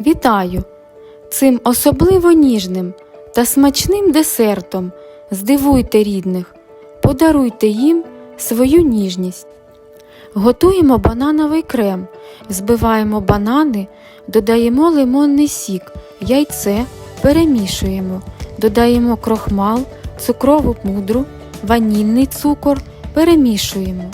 Вітаю! Цим особливо ніжним та смачним десертом здивуйте рідних, подаруйте їм свою ніжність. Готуємо банановий крем, збиваємо банани, додаємо лимонний сік, яйце, перемішуємо, додаємо крохмал, цукрову пудру, ванільний цукор, перемішуємо.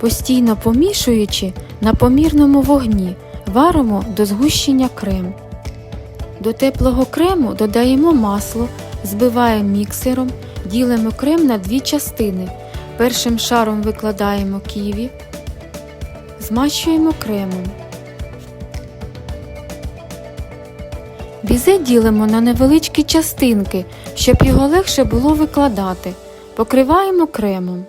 Постійно помішуючи на помірному вогні, варимо до згущення крем. До теплого крему додаємо масло, збиваємо міксером, ділимо крем на дві частини. Першим шаром викладаємо ківі, змащуємо кремом. Бізе ділимо на невеличкі частинки, щоб його легше було викладати. Покриваємо кремом.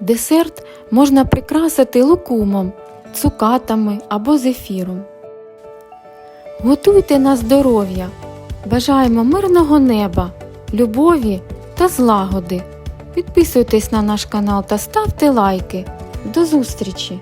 Десерт можна прикрасити лукумом, цукатами або зефіром. Готуйте на здоров'я. Бажаємо мирного неба, любові та злагоди. Підписуйтесь на наш канал та ставте лайки. До зустрічі!